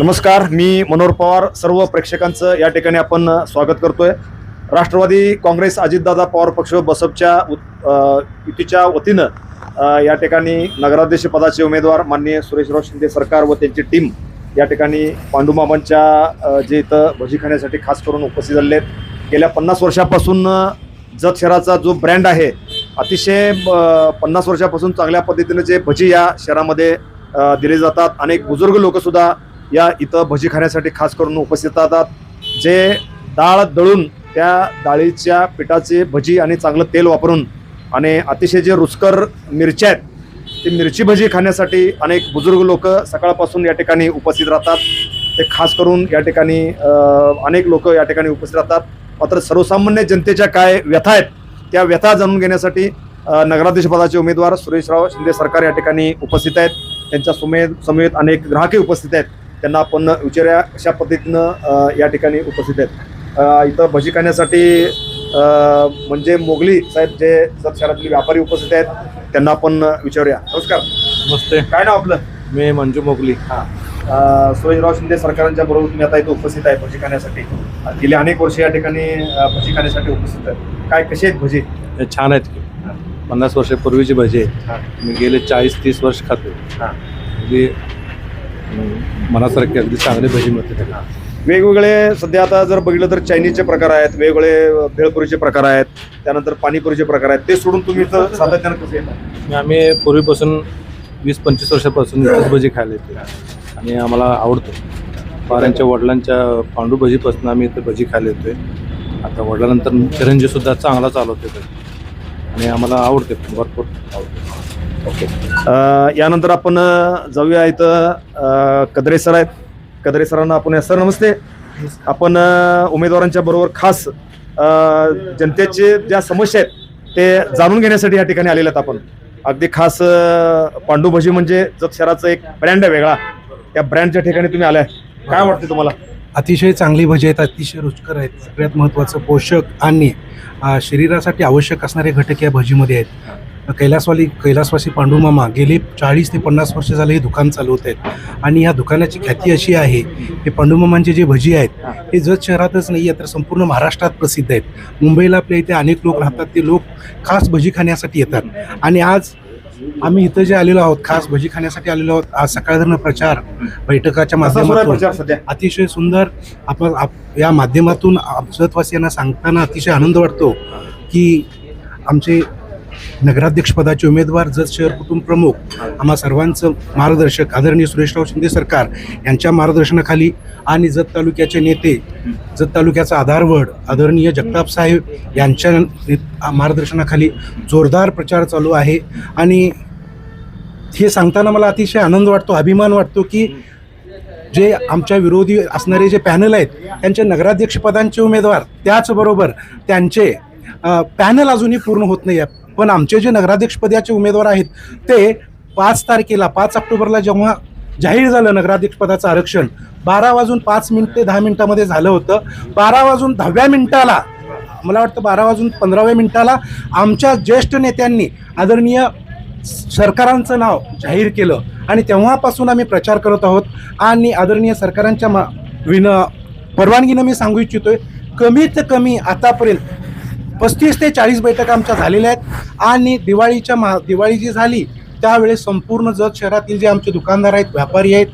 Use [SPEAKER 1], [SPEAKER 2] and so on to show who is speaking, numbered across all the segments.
[SPEAKER 1] नमस्कार मी मनोहर पवार. सर्व प्रेक्षकांचं या ठिकाणी आपण स्वागत करतोय. राष्ट्रवादी काँग्रेस अजितदादा पवार पक्ष बसपच्या युतीच्या वतीनं या ठिकाणी नगराध्यक्ष पदाचे उमेदवार माननीय सुरेशराव शिंदे सरकार व त्यांची टीम या ठिकाणी पांडुमामांच्या जे इथं भजी खाण्यासाठी खास करून उपस्थित झालेले आहेत. गेल्या पन्नास वर्षापासून जत शहराचा जो ब्रँड आहे अतिशय पन्नास वर्षापासून चांगल्या पद्धतीने जे भजी या शहरामध्ये दिले जातात. अनेक बुजुर्ग लोकसुद्धा या इथं भजी खाण्यासाठी खास करून उपस्थित राहतात. जे डाळ दळून त्या डाळीच्या पिठाचे भजी आणि चांगलं तेल वापरून आणि अतिशय जे रुचकर मिरच्या आहेत ती मिरची भजी खाण्यासाठी अनेक बुजुर्ग लोक सकाळपासून या ठिकाणी उपस्थित राहतात. ते खास करून या ठिकाणी अनेक लोक या ठिकाणी उपस्थित राहतात. मात्र सर्वसामान्य जनतेच्या काय व्यथा आहेत त्या व्यथा जाणून घेण्यासाठी अ, उमेदवार सुरेशराव शिंदे सरकार या ठिकाणी उपस्थित आहेत. त्यांच्या समेत समेत अनेक ग्राहकही उपस्थित आहेत. त्यांना आपण विचारूया कशा पद्धतीनं या ठिकाणी उपस्थित आहेत. इथं भजी खाण्यासाठी म्हणजे मोगली साहेब जे जत शहरातले व्यापारी उपस्थित आहेत त्यांना आपण विचारूया. नमस्कार.
[SPEAKER 2] नमस्ते.
[SPEAKER 1] काय नाव आपलं?
[SPEAKER 2] मी मंजू मोगली.
[SPEAKER 1] अ, सुरेशराव शिंदे सरकारांच्या बरोबर तुम्ही आता इथं उपस्थित आहे भजी खाण्यासाठी. गेली अनेक वर्ष या ठिकाणी भजी खाण्यासाठी उपस्थित आहेत. काय कसे आहेत भजी?
[SPEAKER 2] हे छान आहेत पन्नास वर्षापूर्वीची भजी आहेत
[SPEAKER 1] हा.
[SPEAKER 2] मी गेले चाळीस तीस वर्ष खातो.
[SPEAKER 1] हा.
[SPEAKER 2] मनासारखी अगदी चांगली भजी मिळते त्याला
[SPEAKER 1] वेगवेगळे सध्या आता जर बघितलं तर चायनीजचे प्रकार आहेत वेगवेगळे भेळपुरीचे प्रकार आहेत त्यानंतर पाणीपुरीचे प्रकार आहेत. ते सोडून तुम्ही इथं सातत्यानं कसे येतात
[SPEAKER 2] आम्ही पूर्वीपासून वीस पंचवीस वर्षापासून इथेच भजी खायला येतो. आणि आम्हाला आवडतो. पाऱ्यांच्या वडिलांच्या पांडू भजीपासून आम्ही इथे भजी खायला येतोय. आता वडिलांनंतर चिरंजी सुद्धा चांगला चालवतो. आणि आम्हाला आवडते भरपूर आवडते.
[SPEAKER 1] ओके यानंतर आपण जाऊया इथं अ, कदरे सर आहेत. कदरे सरांना आपण सर नमस्ते. आपण अ, उमेदवारांच्या बरोबर खास अ, जनतेचे ज्या समस्या आहेत ते जाणून घेण्यासाठी या ठिकाणी आलेले आहेत आपण. अगदी खास अ, पांडू भजी म्हणजे जत शहराचा एक ब्रँड आहे वेगळा. त्या ब्रँडच्या ठिकाणी तुम्ही आलाय. काय वाटते तुम्हाला?
[SPEAKER 3] अतिशय चांगली भजी आहेत अतिशय रुचकर आहेत. सगळ्यात महत्त्वाचं पोषक आणि अ, शरीरासाठी आवश्यक असणारे घटक या भजीमध्ये आहेत. कैलासवाली कैलासवासी पांडुमामा गेले चाळीस ते पन्नास वर्ष झाले हे दुकान चालवत आहेत. आणि या दुकानाची ख्याती अशी आहे हे पांडुमामांचे जे भजी आहेत हे जत शहरातच नाही आहे तर संपूर्ण महाराष्ट्रात प्रसिद्ध आहेत. मुंबईला आपल्या इथे अनेक लोक राहतात ते लोक खास भजी खाण्यासाठी येतात. आणि आज आम्ही इथं जे आलेलो आहोत खास भजी खाण्यासाठी आलेलो आहोत आज सकाळधरनं प्रचार बैठकाच्या माध्यमातून अतिशय सुंदर आपण आप या माध्यमातून जतवासियांना सांगताना अतिशय आनंद वाटतो की आमचे नगराध्यक्षपदाचे उमेदवार जत शहर कुटुंब प्रमुख आम्हा सर्वांचं मार्गदर्शक आदरणीय सुरेशराव शिंदे सरकार यांच्या मार्गदर्शनाखाली आणि जत तालुक्याचे नेते जत तालुक्याचा आधारवड आदरणीय जगताप साहेब यांच्या मार्गदर्शनाखाली जोरदार प्रचार चालू आहे. आणि हे सांगताना मला अतिशय आनंद वाटतो अभिमान वाटतो की जे आमच्या विरोधी असणारे जे पॅनल आहेत त्यांचे नगराध्यक्षपदांचे उमेदवार त्याचबरोबर त्यांचे पॅनल अजूनही पूर्ण होत नाही. आहे पण आमचे जे नगराध्यक्षपदाचे उमेदवार आहेत ते पाच तारखेला पाच ऑक्टोबरला जेव्हा जाहीर झालं नगराध्यक्षपदाचं आरक्षण बारा वाजून पाच मिनिट ते दहा मिनिटामध्ये झालं होतं. बारा वाजून दहाव्या मिनिटाला मला वाटतं बारा वाजून पंधराव्या मिनिटाला आमच्या ज्येष्ठ नेत्यांनी आदरणीय सरकारांचं नाव जाहीर केलं. आणि तेव्हापासून आम्ही प्रचार करत आहोत आणि आदरणीय सरकारांच्या मा विन परवानगीनं मी सांगू इच्छितोय कमीत कमी आतापर्यंत पस्तीस ते चाळीस बैठका आमच्या झालेल्या आहेत. आणि दिवाळीच्या महा दिवाळी जी झाली त्यावेळेस संपूर्ण जत शहरातील जे आमचे दुकानदार आहेत व्यापारी आहेत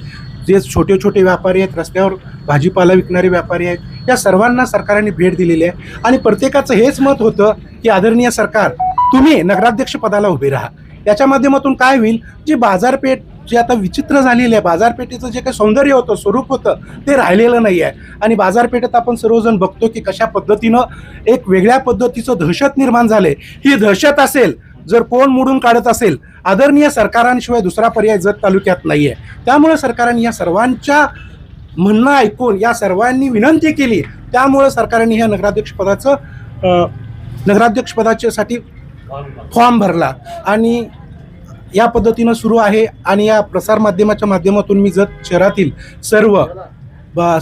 [SPEAKER 3] जे छोटे छोटे व्यापारी आहेत रस्त्यावर भाजीपाला विकणारे व्यापारी आहेत या सर्वांना सरकारने भेट दिलेली आहे. आणि प्रत्येकाचं हेच मत होतं की आदरणीय सरकार तुम्ही नगराध्यक्ष पदाला उभे राहा. याच्या माध्यमातून काय होईल? जी बाजारपेठ जी आता विचित्र झालेली आहे बाजारपेठेचं जे काही सौंदर्य होतं स्वरूप होतं ते राहिलेलं नाही आहे. आणि बाजारपेठेत आपण सर्वजण बघतो की कशा पद्धतीनं एक वेगळ्या पद्धतीचं दहशत निर्माण झाले ही दहशत असेल जर कोण मोडून काढत असेल आदरणीय सरकारांशिवाय दुसरा पर्याय जत तालुक्यात नाही आहे त्यामुळे सरकारने या सर्वांच्या म्हणणं ऐकून या सर्वांनी विनंती केली. त्यामुळे सरकारने ह्या नगराध्यक्षपदाचं नगराध्यक्षपदाच्यासाठी फॉर्म भरला. आणि या पद्धतीनं सुरू आहे आणि या प्रसारमाध्यमाच्या माध्यमातून मी जत शहरातील सर्व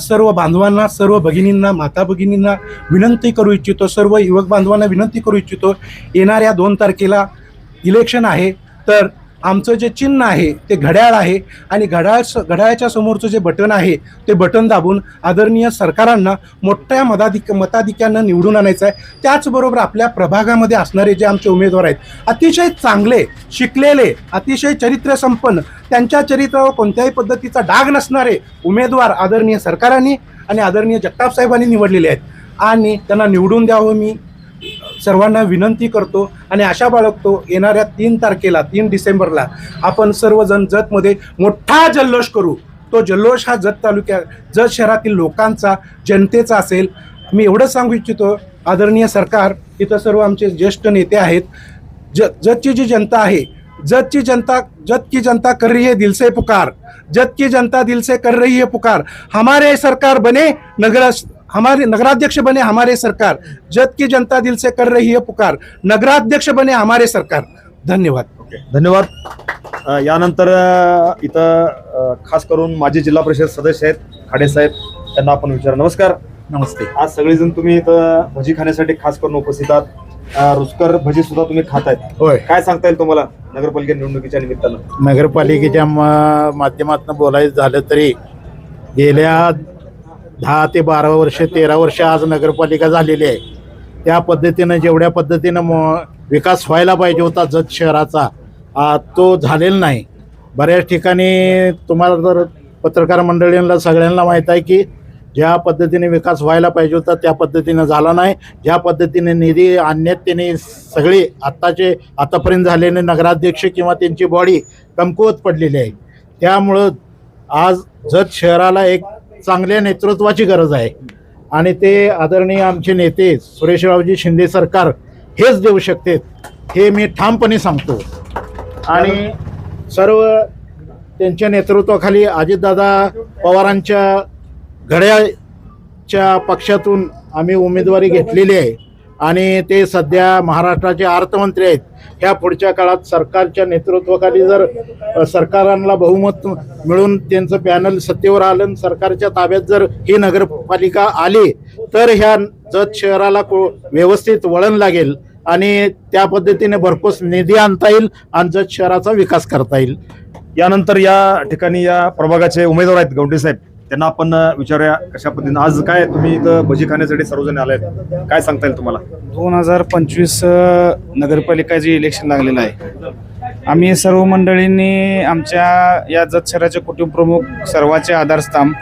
[SPEAKER 3] सर्व बांधवांना सर्व भगिनींना माता भगिनींना विनंती करू इच्छितो सर्व युवक बांधवांना विनंती करू इच्छितो येणाऱ्या दोन तारखेला इलेक्शन आहे. तर आमचं जे चिन्ह आहे ते घड्याळ आहे आणि घड्याळ घड्याळाच्या समोरचं जे बटन आहे ते बटन दाबून आदरणीय सरकारांना मोठ्या मताधिक मताधिक्यानं निवडून आणायचं आहे. त्याचबरोबर आपल्या प्रभागामध्ये असणारे जे आमचे उमेदवार आहेत अतिशय चांगले शिकलेले अतिशय चरित्र संपन्न त्यांच्या चरित्रावर कोणत्याही पद्धतीचा डाग नसणारे उमेदवार आदरणीय सरकारांनी आणि आदरणीय जगताप साहेबांनी निवडलेले आहेत. आणि त्यांना निवडून द्यावं मी सर्वांना विनंती करतो आणि आशा बाळगतो येणाऱ्या तीन तारखेला तीन डिसेंबरला आपण सर्वजण जतमध्ये मोठा जल्लोष करू. तो जल्लोष हा जत तालुक्या जत शहरातील लोकांचा जनतेचा असेल. मी एवढंच सांगू इच्छितो आदरणीय सरकार इथं सर्व आमचे ज्येष्ठ नेते आहेत. ज जतची जी जनता आहे जत की जनता जत की जनता कर रही है दिल से पुकार. जत की जनता दिल से कर रही है पुकार. हमारे सरकार बने नगर हमारे नगराध्यक्ष बने हमारे सरकार जत की जनता दिल से कर रही है पुकार। नगराध्यक्ष बने हमारे सरकार। धन्यवाद।
[SPEAKER 1] ओके धन्यवाद। अ, यानंतर अ, इथं अ, खास करून माजी जिल्हा परिषद सदस्य आहेत खाडे साहेब त्यांना आपण विचार. नमस्कार.
[SPEAKER 3] नमस्ते.
[SPEAKER 1] आज सगळेजण तुम्ही इथं भजी खाण्यासाठी खास करून उपस्थित आहात. अ, रुचकर भजी सुद्धा तुम्ही खातायत
[SPEAKER 4] होय.
[SPEAKER 1] काय सांगता येईल तुम्हाला नगरपालिका निवडणुकीच्या निमित्तानं?
[SPEAKER 4] नगरपालिकेच्या म- माध्यमातून बोलायचं झालं तरी गेल्या दहा ते बारा वर्ष तेरा वर्ष आज नगरपालिका झालेली आहे. त्या पद्धतीनं जेवढ्या पद्धतीनं म- विकास व्हायला पाहिजे होता जत शहराचा आ, तो झालेला नाही. बऱ्याच ठिकाणी तुम्हाला जर पत्रकार मंडळींना सगळ्यांना माहीत आहे की ज्या पद्धतीने विकास व्हायला पाहिजे होता त्या पद्धतीनं झाला नाही. ज्या पद्धतीने निधी आणण्यात त्यांनी सगळी आत्ताचे आतापर्यंत झालेले नगराध्यक्ष किंवा त्यांची बॉडी कमकुवत पडलेली आहे. त्यामुळं आज जत शहराला एक चांगल्या नेतृत्वाची गरज आहे. आणि ते आदरणीय आमचे नेते सुरेशरावजी शिंदे सरकार हेच देऊ शकते हे मी ठामपणे सांगतो. आणि सर्व त्यांच्या नेतृत्वाखाली अजितदादा पवारांच्या घड्याळच्या पक्षातून आम्ही उमेदवारी घेतलेली आहे. आणि ते सध्या महाराष्ट्राचे अर्थमंत्री आहेत. ह्या पुढच्या काळात सरकारच्या नेतृत्वाखाली जर सरकारांना बहुमत मिळून त्यांचं पॅनल सत्तेवर आलं आणि सरकारच्या ताब्यात जर ही नगरपालिका आली तर ह्या जत शहराला को व्यवस्थित वळण लागेल आणि त्या पद्धतीने भरपूर निधी आणता येईल आणि जत शहराचा विकास करता येईल.
[SPEAKER 1] यानंतर या ठिकाणी या प्रभागाचे उमेदवार आहेत गवंडी साहेब. त्यांना आपण विचारूया कशा पद्धतीने. आज काय तुम्ही इथं भजी खाण्यासाठी सर्वजण आलाय काय सांगता येईल तुम्हाला?
[SPEAKER 5] दोन हजार पंचवीस नगरपालिकाचे इलेक्शन लागलेलं आहे आम्ही सर्व मंडळींनी आमच्या या जत शहराचे कुटुंब प्रमुख सर्वांचे आधारस्तंभ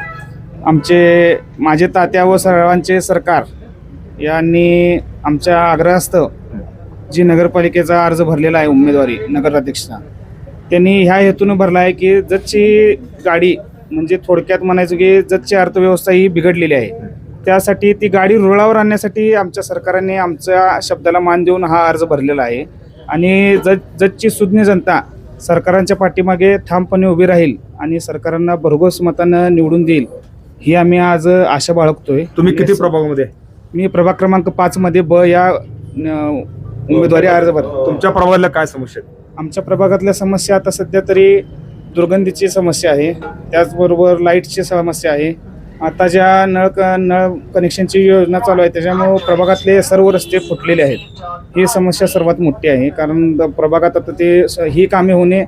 [SPEAKER 5] आमचे माझे तात्या व सर्वांचे सरकार यांनी आमच्या आग्रहस्थ जी नगरपालिकेचा अर्ज भरलेला आहे उमेदवारी नगराध्यक्षाचा त्यांनी ह्या हेतून भरला आहे की जतची गाडी म्हणजे थोडक्यात म्हणायचं की जतची अर्थव्यवस्था ही बिघडलेली आहे. त्यासाठी ती गाडी रुळावर आणण्यासाठी आमच्या सरकारने आमच्या शब्दाला मान देऊन हा अर्ज भरलेला आहे. आणि जत जतची सुज्ञ जनता सरकारांच्या पाठीमागे ठामपणे उभी राहील आणि सरकारांना भरघोस मतानं निवडून देईल ही आम्ही आज आशा बाळगतोय.
[SPEAKER 1] तुम्ही किती प्रभागामध्ये
[SPEAKER 5] मी प्रभाग क्रमांक पाच मध्ये ब या उमेदवारी अर्ज भरतो
[SPEAKER 1] तुमच्या प्रभागातल्या काय समस्या?
[SPEAKER 5] आमच्या प्रभागातल्या समस्या आता सध्या तरी दुर्गंधीची समस्या आहे. त्याचबरोबर लाईटची समस्या आहे. आता ज्या नळ क नळ कनेक्शनची योजना चालू आहे त्याच्यामुळं प्रभागातले सर्व रस्ते फुटलेले आहेत. ही समस्या सर्वात मोठी आहे कारण द- प्रभागात आता ते स- ही कामे होणे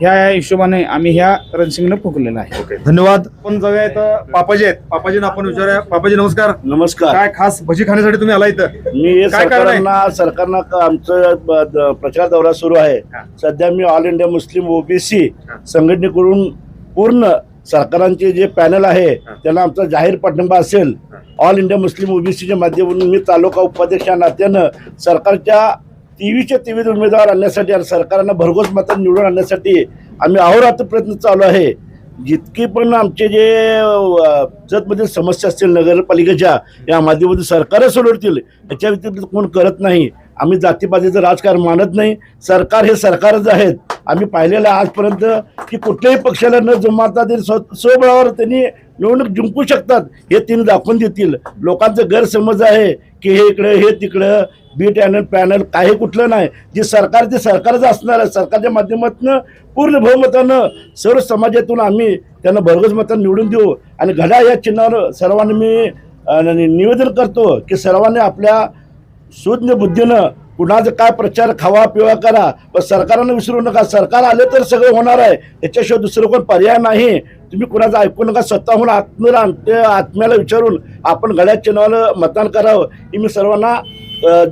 [SPEAKER 5] ह्या हिशोबाने आम्ही ह्या रणसिंगनं फुकलेलं आहे.
[SPEAKER 1] ओके धन्यवाद. आपण जाऊया इथं पापाजी आहेत. पापाजींना आपण विचारूया. पापाजी नमस्कार.
[SPEAKER 6] नमस्कार.
[SPEAKER 1] काय खास भजी खाण्यासाठी तुम्ही आला इथं?
[SPEAKER 6] मी
[SPEAKER 1] काय कारण आहे?
[SPEAKER 6] सरकारांना सरकारनं क- आमचं ब- द- प्रचार दौरा सुरू आहे.
[SPEAKER 1] हा.
[SPEAKER 6] सध्या मी ऑल इंडिया मुस्लिम ओबीसी
[SPEAKER 1] हा.
[SPEAKER 6] संघटनेकडून पूर्ण सरकारांचे जे पॅनल आहे
[SPEAKER 1] हा.
[SPEAKER 6] त्यांना आमचा जाहीर पाठिंबा असेल. ऑल इंडिया मुस्लिम ओबीसीच्या माध्यमातून मी तालुका उपाध्यक्ष या नात्यानं सरकारच्या तेवीसच्या तेवीस उमेदवार आणण्यासाठी आणि सरकारांना भरघोस मात्र निवडून आणण्यासाठी आम्ही अहोरात्र प्रयत्न चालू आहे. जितकी पण आमचे जे जतमधील समस्या असतील नगरपालिकेच्या या माध्यमातून सरकारच सोडवतील याच्या व्यतिरिक्त कोण करत नाही. आम्ही जातीपातीचं राजकारण मानत नाही. सरकार हे सरकारच आहेत. आम्ही पाहिलेलं आहे आजपर्यंत की कुठल्याही पक्षाला न जमाता ते स्व- स्वबळावर त्यांनी निवडणूक जिंकू शकतात हे त्यांनी दाखवून देतील. लोकांचं गैरसमज आहे. की हे इकडं हे तिकडं बी टॅनल पॅनल काही कुठलं नाही. जे सरकार ते सरकारच असणार आहे सरकारच्या माध्यमातून पूर्ण बहुमतानं सर्व समाजातून आम्ही त्यांना भरघोस मतानं निवडून देऊ. आणि घडा या चिन्हावर सर्वांनी मी निवेदन करतो की सर्वांनी आपल्या सुज्ञ बुद्धीनं कुणाचं काय प्रचार खावा पिवा करा पण सरकारनं विसरू नका. सरकार आले तर सगळं होणार आहे. याच्याशिवाय दुसरं कोण पर्याय नाही. तुम्ही कुणाचं ऐकू नका. स्वतःहून आत्म्याला आत्म्याला विचारून आपण गळ्यात चिन्हाला मतदान करावं हे मी सर्वांना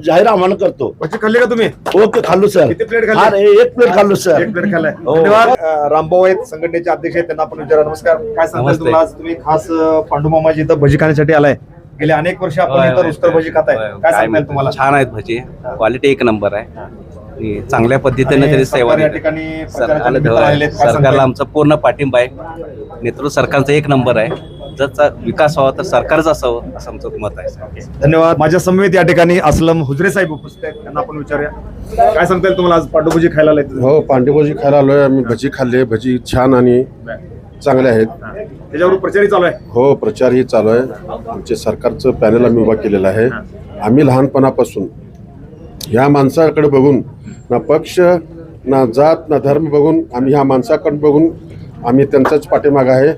[SPEAKER 6] जाहीर आवाहन करतो.
[SPEAKER 1] खाल्ली का तुम्ही?
[SPEAKER 6] ओके खाल्लो सर.
[SPEAKER 1] किती प्लेट
[SPEAKER 6] एक प्लेट खाल्लो सर.
[SPEAKER 1] एक प्लेट खाल्लाय.
[SPEAKER 6] हो.
[SPEAKER 1] रामभाऊ आहेत संघटनेचे अध्यक्ष आहेत त्यांना आपण विचारा. नमस्कार. काय. तुम्हाला? आज तुम्ही खास पांडुमामाजी इथं भजी खाण्यासाठी आलाय. गेले अनेक वर्ष आपण इथं. रुस्कर भजी खाताय.
[SPEAKER 7] होय,
[SPEAKER 1] काय
[SPEAKER 7] माहिती.
[SPEAKER 1] तुम्हाला?
[SPEAKER 7] छान आहेत भजी. क्वालिटी एक नंबर आहे. आणि चांगल्या पद्धतीने त्यांनी सेवा
[SPEAKER 1] या. ठिकाणी
[SPEAKER 7] सरकारला? आमचा पूर्ण पाठिंबा आहे. नेतृत्व सरकारचा एक नंबर आहे. जर विकास व्हावा तर सरकारच असावं असं आमचं मत आहे.
[SPEAKER 1] धन्यवाद. माझ्या समवेत या ठिकाणी असलम हुजरे साहेब उपस्थित आहेत. त्यांना आपण विचारूया. काय सांगता येईल तुम्हाला आज? पांडुभजी खायला आलाय
[SPEAKER 8] हो पांडेभजी खायला आलोय. आम्ही भजी खाल्ले. भजी छान आणि चांगले आहेत.
[SPEAKER 1] त्याच्यावर प्रचारही चालू आहे.
[SPEAKER 8] हो प्रचारही चालू आहे. आमचे सरकारचं पॅनल आम्ही उभा केलेलं आहे. आम्ही लहानपणापासून ह्या माणसाकडे बघून ना पक्ष ना जात ना धर्म बघून आम्ही ह्या माणसाकडे बघून आम्ही त्यांचाच पाठीमाग आहे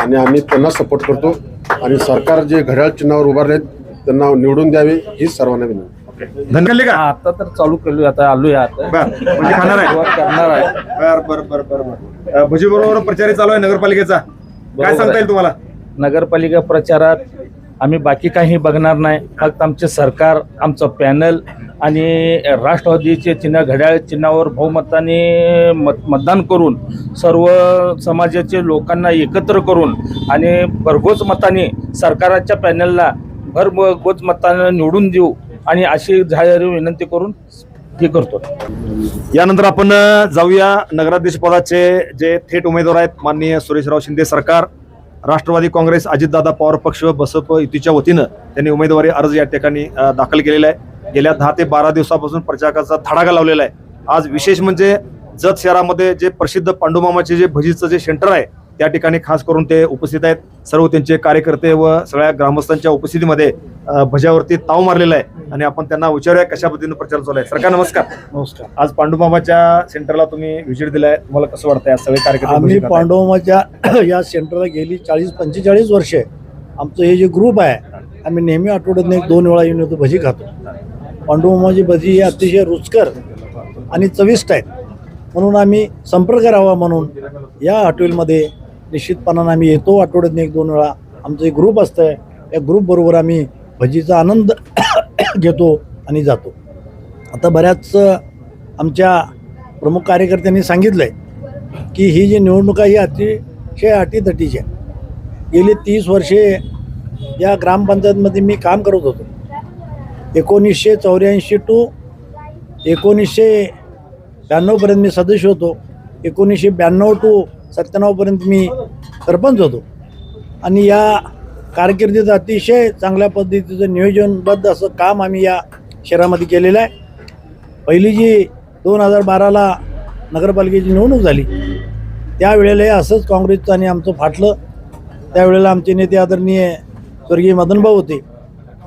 [SPEAKER 8] आणि आम्ही त्यांना सपोर्ट करतो आणि सरकार जे घड्याळ चिन्हावर उभारलेत त्यांना निवडून द्यावे हीच सर्वांना विनंती.
[SPEAKER 1] धन्यवाद. का
[SPEAKER 9] आता तर चालू केलो आता आलोय आता.
[SPEAKER 1] बर म्हणजे खाणार आहे.
[SPEAKER 9] करणार आहे.
[SPEAKER 1] बर बर बर बर बर. अं, भजी बरोबर प्रचारही चालू आहे नगरपालिकेचा. काय सांगता येईल. तुम्हाला
[SPEAKER 9] नगरपालिका प्रचारात आम्ही बाकी काही बघणार नाही फक्त आमचे सरकार आमचं पॅनल आणि राष्ट्रवादीचे चिन्ह घड्याळ चिन्हावर बहुमताने मत मतदान करून सर्व समाजाचे लोकांना एकत्र करून आणि भरघोस मताने सरकाराच्या पॅनलला भरघोस मताने निवडून देऊ आणि अशी जाहीर विनंती करून हे करतो.
[SPEAKER 1] यानंतर आपण जाऊया नगराध्यक्ष पदाचे जे थेट उमेदवार आहेत माननीय सुरेशराव शिंदे सरकार राष्ट्रवादी काँग्रेस अजितदादा पवार पक्ष बसप युतीच्या वतीनं त्यांनी उमेदवारी अर्ज या ठिकाणी दाखल केलेला आहे. गेल्या दहा ते बारा दिवसापासून प्रचाराचा धडाका लावलेला आहे. आज विशेष म्हणजे जत शहरामध्ये जे प्रसिद्ध पांडुमामाचे जे भजीचं जे सेंटर आहे त्या ठिकाणी खास करून ते उपस्थित आहेत. सर्व त्यांचे कार्यकर्ते व सगळ्या ग्रामस्थांच्या उपस्थितीमध्ये भज्यावरती ताव मारलेला आहे. आणि आपण त्यांना विचारूया कशा पद्धतीनं प्रचार चालू आहे. सरकार नमस्कार.
[SPEAKER 3] नमस्कार.
[SPEAKER 1] आज पांडुमामाच्या सेंटरला तुम्ही व्हिजिट दिलाय. तुम्हाला कसं वाटतंय सगळे कार्यक्रम
[SPEAKER 10] आम्ही पांडवमाच्या या सेंटरला गेली चाळीस पंचेचाळीस वर्षे. आमचं हे जे ग्रुप आहे आम्ही नेहमी आठवड्यातून एक दोन वेळा येऊन येतो भजी खातो. पांडवमाची भजी ही अतिशय रुचकर आणि चविष्ट आहेत. म्हणून आम्ही संपर्क करावा म्हणून या हॉटेलमध्ये निश्चितपणानं आम्ही येतो आठवड्यातून एक दोन वेळा. आमचं एक ग्रुप असतं या ग्रुपबरोबर आम्ही भजीचा आनंद घेतो आणि जातो. आता बऱ्याच आमच्या प्रमुख कार्यकर्त्यांनी सांगितलं आहे की ही जी निवडणूक आहे ही अतिशय अटीतटीची आहे गेली तीस वर्षे या ग्रामपंचायतमध्ये मी काम करत होतो. एकोणीसशे चौऱ्याऐंशी टू एकोणीसशे ब्याण्णवपर्यंत मी सदस्य होतो. एकोणीसशे ब्याण्णव टू सत्त्याण्णवपर्यंत मी सरपंच होतो. आणि या कारकिर्दीचं अतिशय चांगल्या पद्धतीचं नियोजनबद्ध असं काम आम्ही या शहरामध्ये केलेलं आहे. पहिली जी दोन हजार बाराला नगरपालिकेची निवडणूक झाली त्यावेळेला असंच काँग्रेसचं आणि आमचं फाटलं. त्यावेळेला आमचे नेते आदरणीय स्वर्गीय मदनभाऊ होते.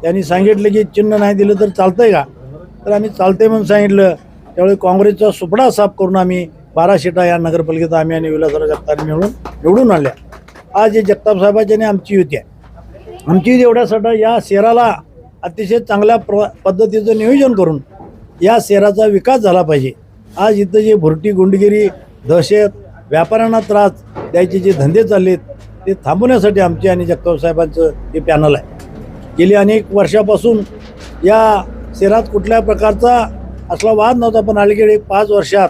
[SPEAKER 10] त्यांनी सांगितलं की चिन्ह नाही दिलं तर चालतंय का? तर आम्ही चालतंय म्हणून सांगितलं. त्यावेळी काँग्रेसचा सुपडा साफ करून आम्ही बारा सीटा या नगरपालिकेत आम्ही आणि विलासराव जगताप मिळून निवडून आल्या आज हे जगताप साहेबाची आणि आमची युती आहे. आमची युती एवढ्यासाठी या शहराला अतिशय चांगल्या प्र पद्धतीचं नियोजन करून या शहराचा विकास झाला पाहिजे. आज इथं जे भुरटी गुंडगिरी दहशत व्यापाऱ्यांना त्रास द्यायचे जे धंदे चाललेत ते थांबवण्यासाठी आमचे आणि जगताप साहेबांचं हे पॅनल आहे. गेली अनेक वर्षापासून या शहरात कुठल्या प्रकारचा असला वाद नव्हता पण अलीकडे पाच वर्षात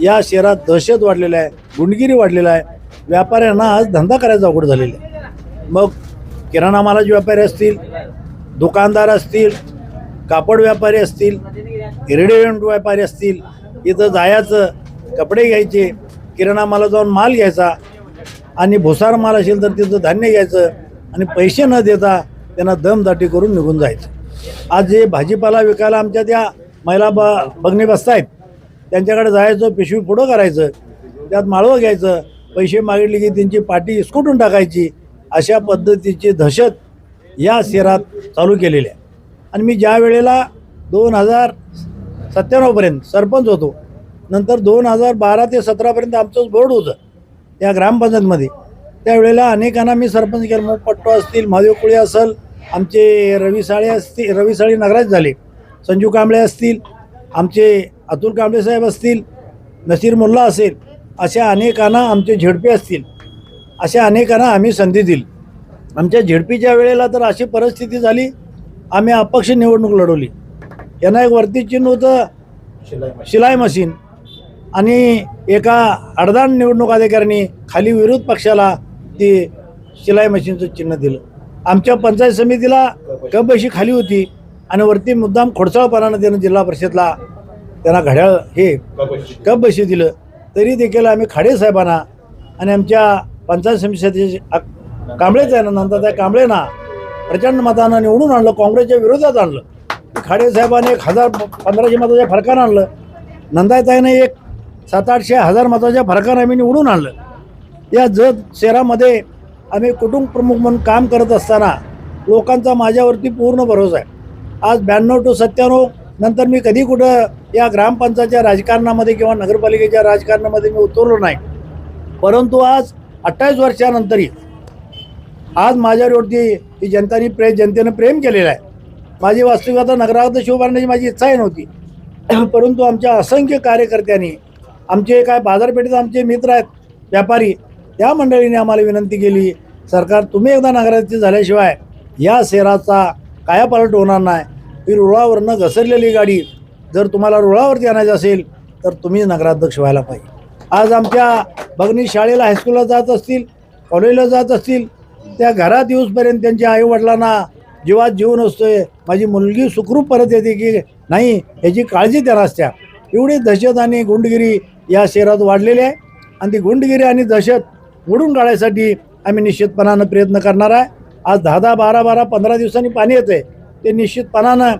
[SPEAKER 10] या शहरात दहशत वाढलेलं आहे गुंडगिरी वाढलेला आहे. व्यापाऱ्यांना आज धंदा करायचा अवघड झालेला आहे. मग किराणा मालाचे व्यापारी असतील दुकानदार असतील कापड व्यापारी असतील रेडिमेंट व्यापारी असतील इथं जायचं कपडे घ्यायचे किराणा माला जाऊन माल घ्यायचा आणि भुसार माल असेल तर तिथं धान्य घ्यायचं आणि पैसे न देता त्यांना दमदाटी करून निघून जायचं. आज जे भाजीपाला विकायला आमच्या त्या महिला ब बघणे आहेत त्यांच्याकडे जायचं पिशवी पुढं करायचं त्यात माळवं घ्यायचं पैसे मागितले की त्यांची पाठी इसकुटून टाकायची अशा पद्धतीची दहशत या शहरात चालू केलेली आहे. आणि मी ज्या वेळेला दोन हजार सत्त्याण्णवपर्यंत सरपंच होतो नंतर दोन हजार बारा ते सतरापर्यंत आमचंच बोर्ड होतं त्या ग्रामपंचायतमध्ये. त्यावेळेला अनेकांना मी सरपंच केलं मग पट्टो असतील महादेव कुळे असेल आमचे रवी साळे असतील रवी साळे नगराज झाले संजू कांबळे असतील आमचे अतुल कांबळे साहेब असतील नसीर मुल्ला असेल अशा अनेकांना आमचे झेडपे असतील अशा अनेकांना आम्ही संधी दिली. आमच्या झेडपीच्या वेळेला तर अशी परिस्थिती झाली आम्ही अपक्ष निवडणूक लढवली. यांना एक वरती चिन्ह होतं शिलाई मशीन. आणि एका अडदान निवडणूक अधिकाऱ्यांनी खाली विरोध पक्षाला ती शिलाई मशीनचं चिन्ह दिलं. आमच्या पंचायत समितीला कप अशी खाली होती आणि वरती मुद्दाम खोडसाळपणानं त्यानं जिल्हा परिषदला त्यांना घड्याळ हे कप बशी दिलं. तरी देखील आम्ही खाडे साहेबांना आणि आमच्या पंचायत समिती सदस्य आ- कांबळेच आहे ना नंतर त्या कांबळेना प्रचंड मतानं निवडून आणलं काँग्रेसच्या विरोधात आणलं. खाडे साहेबांनी एक हजार पंधराशे मताच्या फरकानं आणलं. नंदाताईने एक सात आठशे हजार मताच्या फरकानं आम्ही निवडून आणलं. या जत शहरामध्ये आम्ही कुटुंब प्रमुख म्हणून काम करत असताना लोकांचा माझ्यावरती पूर्ण भरोसा आहे. आज ब्याण्णव टू सत्त्याण्णव नंतर मी कधी कुठं या ग्रामपंचायतच्या राजकारणामध्ये किंवा नगरपालिकेच्या राजकारणामध्ये मी उतरलो नाही. परंतु आज अठ्ठावीस वर्षानंतरही आज माझ्यावरती ही जनतानी प्रे जनतेनं प्रेम केलेलं आहे. माझी वास्तविक आता नगराध्यक्ष उभारण्याची माझी इच्छाही नव्हती. परंतु आमच्या असंख्य कार्यकर्त्यांनी आमचे काय बाजारपेठेत आमचे मित्र आहेत व्यापारी त्या मंडळीने आम्हाला विनंती केली सरकार तुम्ही एकदा नगराध्यक्ष झाल्याशिवाय या शहराचा कायापालट होणार नाही. ही रुळावरनं घसरलेली गाडी जर तुम्हाला रुळावरती आणायचं असेल तर तुम्ही नगराध्यक्ष व्हायला पाहिजे. आज आमच्या बघणी शाळेला हायस्कूलला जात असतील कॉलेजला जात असतील त्या घरात येऊसपर्यंत त्यांच्या आईवडिलांना जीवात जीव नसतोय माझी मुलगी सुखरूप परत येते की नाही याची काळजी त्यांना असत्या एवढी दहशत आणि गुंडगिरी या शहरात वाढलेली आहे. आणि ती गुंडगिरी आणि दहशत मोडून काढायसाठी आम्ही निश्चितपणानं प्रयत्न करणार आहे. आज दहा दहा बारा बारा पंधरा दिवसांनी पाणी येते ते निश्चितपणानं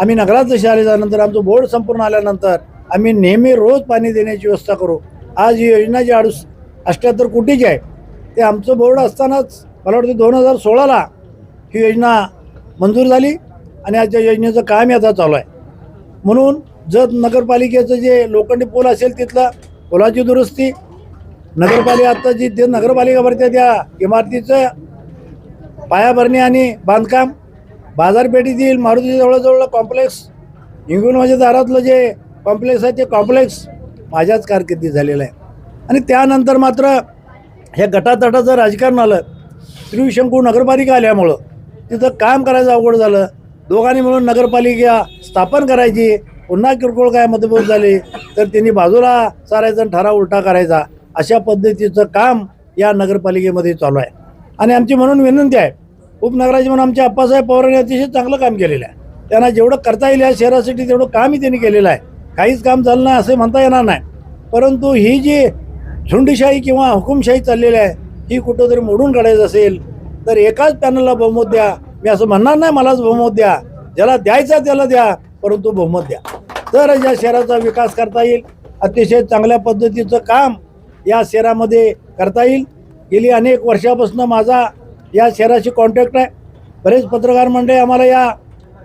[SPEAKER 10] आम्ही नगराध्यक्ष झाल्यानंतर आमचं बोर्ड संपूर्ण आल्यानंतर आम्ही नेहमी रोज पाणी देण्याची व्यवस्था करू. आज ही योजना जी अडूस अष्ट्याहत्तर कोटीची आहे ते आमचं बोर्ड असतानाच मला वाटतं दोन हजार सोळाला ही योजना मंजूर झाली आणि आज त्या योजनेचं काम आता चालू आहे. म्हणून जत नगरपालिकेचं जे लोखंडी पूल असेल तिथलं पुलाची दुरुस्ती नगरपालिका आता जी ते नगरपालिका भरते त्या इमारतीचं पायाभरणी आणि बांधकाम बाजारपेठेतील मारुती जवळजवळ कॉम्प्लेक्स हिंगोलीमध्ये दारातलं जे कॉम्प्लेक्स आहे ते कॉम्प्लेक्स माझ्याच कारकिर्दीत झालेलं आहे. आणि त्यानंतर मात्र हे गटातटाचं राजकारण आलं. त्रिशंकू नगरपालिका आल्यामुळं तिथं काम करायचं अवघड झालं. दोघांनी मिळून नगरपालिका स्थापन करायची. पुन्हा किरकोळ काय मतभेद झाले तर त्यांनी बाजूला सारायचा ठराव उलटा करायचा. अशा पद्धतीचं काम या नगरपालिकेमध्ये चालू आहे. आणि आमची म्हणून विनंती आहे उपनगराचे म्हणून आमचे अप्पासाहेब पवारांनी अतिशय चांगलं काम केलेलं आहे. त्यांना जेवढं करता येईल या शहरासाठी तेवढं कामही त्यांनी केलेलं आहे. काहीच काम झालं नाही असं म्हणता येणार नाही. परंतु ही जी झुंडीशाही किंवा हुकुमशाही चाललेली आहे ही कुठंतरी मोडून काढायचं असेल तर एकाच पॅनलला बहुमत द्या. मी असं म्हणणार नाही मलाच बहुमत द्या. ज्याला द्यायचा त्याला द्या परंतु बहुमत द्या. तर या शहराचा विकास करता येईल. अतिशय चांगल्या पद्धतीचं काम या शहरामध्ये करता येईल. गेली अनेक वर्षापासून माझा या शहराशी कॉन्टॅक्ट आहे बरेच पत्रकार मंडळी आम्हाला या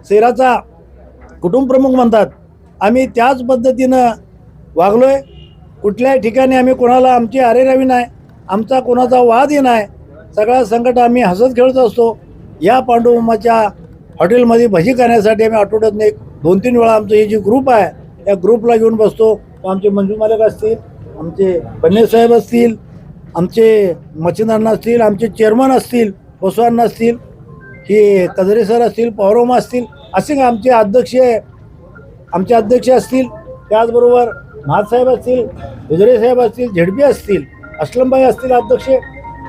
[SPEAKER 10] शहराचा कुटुंब प्रमुख म्हणतात. आम्ही त्याच पद्धतीनं वागलो आहे कुठल्याही ठिकाणी आम्ही कोणाला आमची अरेरावी नाही आमचा कोणाचा वादही नाही. सगळा संकट आम्ही हसत खेळत असतो. या पांडुमाच्या हॉटेलमध्ये भजी करण्यासाठी आम्ही आठवड्यातून एक दोन तीन वेळा आमचं हे जे ग्रुप आहे या ग्रुपला घेऊन बसतो. आमचे मंजू मालक असतील आमचे बन्ने साहेब असतील आमचे मच्छीदारांना असतील आमचे चेअरमन असतील बसवांना असतील हे कजरे सर असतील पौरोमा असतील असे का आमचे अध्यक्ष आमचे अध्यक्ष असतील त्याचबरोबर महासाहेब असतील गुजरे साहेब असतील झेडपी असतील असलमबाई असतील अध्यक्ष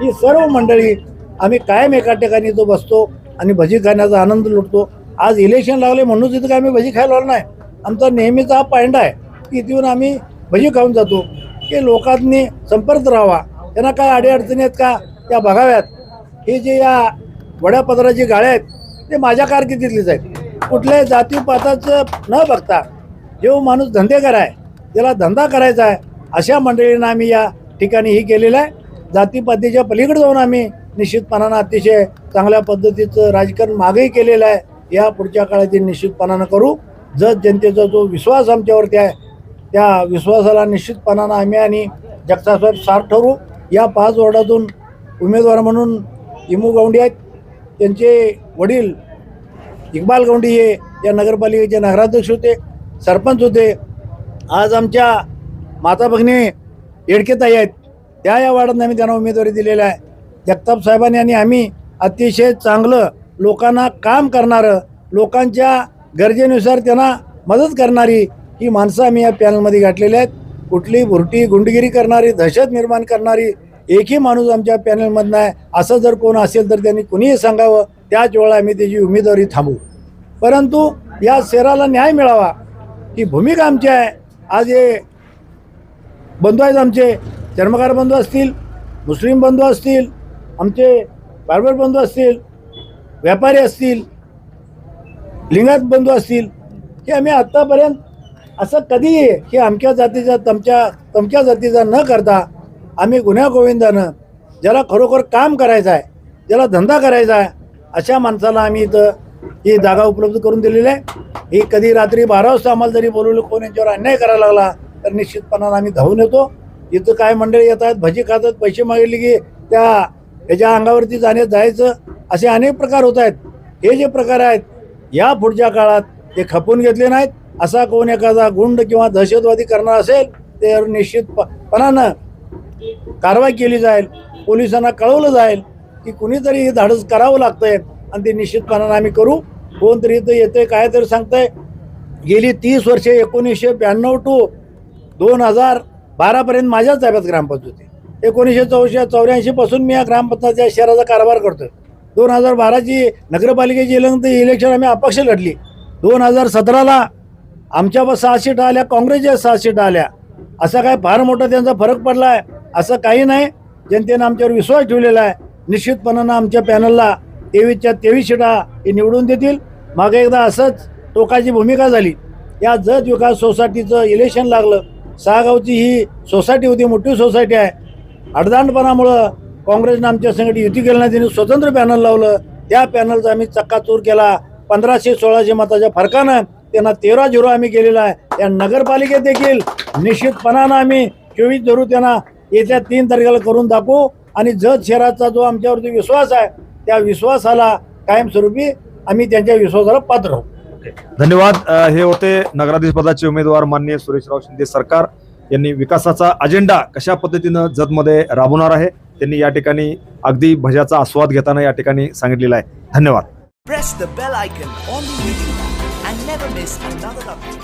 [SPEAKER 10] ही सर्व मंडळी आम्ही कायम एका ठिकाणी तो बसतो आणि भजी खाण्याचा आनंद लुटतो. आज इलेक्शन लागले म्हणून तिथं काय आम्ही भजी खायला नाही. आमचा नेहमीचा हा पायंडा आहे की तिथून आम्ही भजी खाऊन जातो. की लोकांनी संपर्क राहावा. त्यांना काय अडीअडचणी आहेत का? त्या बघाव्यात. हे जे या वड्या पदराची आहेत ते माझ्या कारकिर्दीतलीच आहेत. कुठल्याही जातीपाताचं न बघता जो माणूस धंदेकर आहे त्याला धंदा करायचा आहे अशा मंडळींना आम्ही या ठिकाणी ही केलेलं आहे. जातीपातीच्या पलीकडे जाऊन आम्ही निश्चितपणानं अतिशय चांगल्या पद्धतीचं राजकारण मागेही केलेलं आहे. या पुढच्या काळात निश्चितपणानं करू. जत जनतेचा जो विश्वास आमच्यावरती आहे त्या विश्वासाला निश्चितपणानं आम्ही आणि जगतासाहेब सार ठरू. या पाच वॉर्डातून उमेदवार म्हणून इमू गौंडी आहेत. त्यांचे वडील इक्बाल गौंडी हे या नगरपालिकेचे नगराध्यक्ष होते सरपंच होते. आज आमच्या माता भगिनी येडकेताई आहेत. त्या या वार्डात आम्ही त्यांना उमेदवारी दिलेल्या आहे. जगताप साहेबांनी आणि आम्ही अतिशय चांगलं लोकांना काम करणारं लोकांच्या गरजेनुसार त्यांना मदत करणारी ही माणसं आम्ही या पॅनलमध्ये गाठलेली आहेत. कुठली भुरटी गुंडगिरी करणारी दहशत निर्माण करणारी एकही माणूस आमच्या पॅनलमधनं आहे. असं जर कोण असेल तर त्यांनी कुणीही सांगावं त्याच वेळा आम्ही त्याची उमेदवारी थांबू परंतु या शहराला न्याय मिळावा ही भूमिका आमची आहे. आज हे बंधू आहेत आमचे चर्मकार बंधू असतील मुस्लिम बंधू असतील आमचे बार्बर बंधू असतील व्यापारी असतील लिंगात बंधू असतील की आम्ही आत्तापर्यंत असं कधी हे अमक्या जातीचा तमच्या तमक्या जातीचा न करता आम्ही गुन्ह्या गोविंदानं ज्याला खरोखर काम करायचं आहे ज्याला धंदा करायचा आहे अशा माणसाला आम्ही इथं ही जागा उपलब्ध करून दिलेली आहे. ही कधी रात्री बारा वाजता आम्हाला जरी बोलवलं कोण यांच्यावर अन्याय करायला लागला तर निश्चितपणानं आम्ही धावून येतो. इथं काय मंडळी येत आहेत भजी खातात पैसे मागितले की त्या ह्याच्या अंगावरती जाण्यात जायचं असे अनेक प्रकार होत आहेत. हे जे प्रकार आहेत या पुढच्या काळात ते खपून घेतले नाहीत. असा कोण एखादा गुंड किंवा दहशतवादी करणार असेल तर निश्चितपणानं कारवाई केली जाईल. पोलिसांना कळवलं जाईल की कुणीतरी हे धाडस करावं लागतंय आणि ते निश्चितपणानं आम्ही करू. कोणतरी इथं येते काय तरी सांगतंय. गेली तीस वर्षे एकोणीसशे ब्याण्णव टू दोन हजार बारापर्यंत माझ्याच ताब्यात ग्रामपंचायत होती. एकोणीसशे चौशे चौऱ्याऐंशीपासून मी या ग्रामपंचायतच्या शहराचा कारभार करतोय. दोन हजार बाराची नगरपालिकेची इलेक्शन आम्ही अपक्ष लढली. दोन हजार सतराला आमच्या सहा सीट आल्या काँग्रेसच्या सहा सीट आल्या असा काय फार मोठा त्यांचा फरक पडला आहे असं काही नाही. जनतेनं आमच्यावर विश्वास ठेवलेला आहे. निश्चितपणानं आमच्या पॅनलला तेवीसच्या तेवीस सीटा हे निवडून देतील. मागे एकदा असंच टोकाची भूमिका झाली. या जत विकास सोसायटीचं इलेक्शन लागलं. सहागावची ही सोसायटी होती मोठी सोसायटी आहे. अडदांडपणामुळं काँग्रेसनं आमच्या संघटन युती केली त्यांनी स्वतंत्र पॅनल लावलं. त्या पॅनलचा आम्ही चक्काचूर केला. पंधराशे सोळाशे मताच्या फरकानं त्यांना तेरा झिरो आम्ही केलेला आहे. या नगरपालिकेत देखील निश्चितपणानं आम्ही चोवीस झिरो त्यांना येत्या तीन तारखेला करून दाखवू. आणि जत शहराचा जो आमच्यावरती विश्वास आहे त्या विश्वासाला कायमस्वरूपी आम्ही त्यांच्या विश्वासाला पात्र राहू
[SPEAKER 1] धन्यवाद. हे होते नगराधीश पदाचे उमेदवार माननीय सुरेशराव शिंदे सरकार. यांनी विकासाचा अजेंडा कशा पद्धतीनं जतमध्ये राबवणार आहे त्यांनी या ठिकाणी अगदी भज्याचा आस्वाद घेताना या ठिकाणी सांगितलेला आहे. धन्यवाद.
[SPEAKER 11] Never miss another update.